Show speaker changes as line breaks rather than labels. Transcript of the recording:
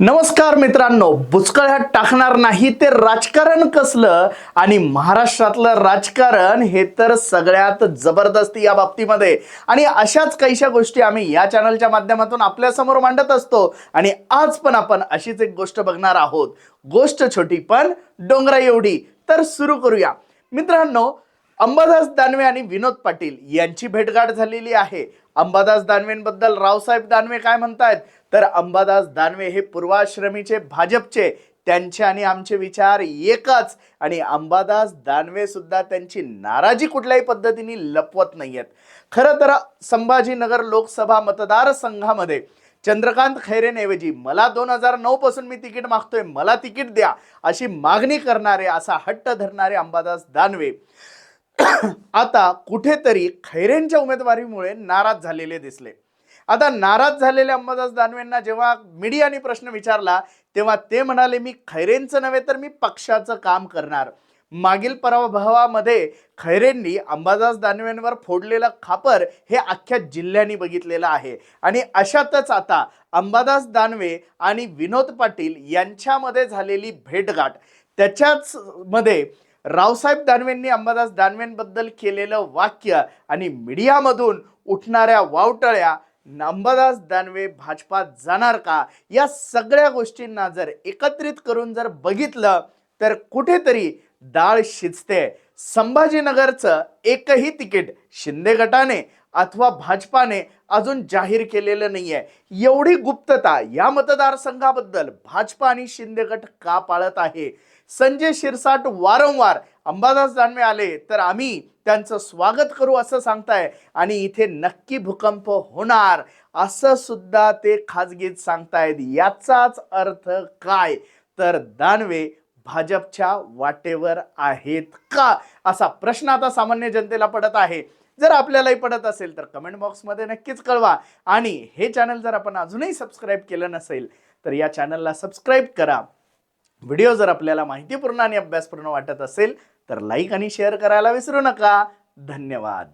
नमस्कार मित्रांनो बुचकळ्यात टाकणार नाही ते राजकारण कसलं? आणि महाराष्ट्रातलं राजकारण हे तर सगळ्यात जबरदस्ती या बाबतीमध्ये. आणि अशाच काहीशा गोष्टी आम्ही या चॅनलच्या माध्यमातून आपल्यासमोर मांडत असतो. आणि आज पण आपण अशीच एक गोष्ट बघणार आहोत. गोष्ट छोटी पण डोंगरा एवढी. तर सुरू करूया. मित्रांनो अंबादास दानवे आणि विनोद पाटील यांची भेटगाठ झालेली आहे. अंबादास दानवेंबद्दल रावसाहेब दानवे काय म्हणतायत? तर अंबादास दानवे हे पूर्वाश्रमीचे भाजपचे त्यांचे आणि आमचे विचार एकच. आणि अंबादास दानवे सुद्धा त्यांची नाराजी कुठल्याही पद्धतीने लपवत नाहीयेत. खरं तर संभाजीनगर लोकसभा मतदारसंघामध्ये चंद्रकांत खैरेंऐवजी मला दोन हजार नऊ पासून मी तिकीट मागतोय मला तिकीट द्या अशी मागणी करणारे असा हट्ट धरणारे अंबादास दानवे आता कुठेतरी खैरेंच्या उमेदवारीमुळे नाराज झालेले दिसले. आता नाराज झालेल्या अंबादास दानवेंना जेव्हा मीडियाने प्रश्न विचारला तेव्हा ते म्हणाले मी खैरेंचं नव्हे तर मी पक्षाचं काम करणार. मागील पराभवामध्ये खैरेंनी अंबादास दानवेंवर फोडलेलं खापर हे अख्ख्या जिल्ह्यांनी बघितलेलं आहे. आणि अशातच आता अंबादास दानवे आणि विनोद पाटील यांच्यामध्ये झालेली भेटगाठ त्याच्याच मध्ये रावसाहेब दानवेंनी अंबादास दानवेंबद्दल केलेलं वाक्य आणि मीडियामधून उठणाऱ्या वावटळ्या अंबादास दानवे भाजपात जाणार का? या सगळ्या गोष्टींना जर एकत्रित करून जर बघितलं तर कुठेतरी डाळ शिजते. संभाजीनगरचं एकही तिकीट शिंदे गटाने अथवा भाजपाने अजून जाहीर केलेलं नाहीये. एवढी गुप्तता या मतदारसंघाबद्दल भाजपा आणि शिंदे गट का पाळत आहे? संजय शिरसाट वारंवार अंबादास दानवे आले तर आम्ही त्यांचं स्वागत करू असं सांगताय. आणि इथे नक्की भूकंप होणार असं सुद्धा ते खाजगीत सांगतायत. याचाच अर्थ काय? तर दानवे भाजपच्या वाटेवर आहेत का? असा प्रश्न आता सामान्य जनतेला पडत आहे. जर आपल्यालाही पडत असेल तर कमेंट बॉक्समध्ये नक्कीच कळवा. आणि हे चॅनल जर आपण अजूनही सबस्क्राईब केलं नसेल तर या चॅनलला सबस्क्राईब करा. व्हिडिओ जर आपल्याला माहितीपूर्ण आणि अभ्यासपूर्ण वाटत असेल तर लाईक आणि शेअर करायला विसरू नका. धन्यवाद.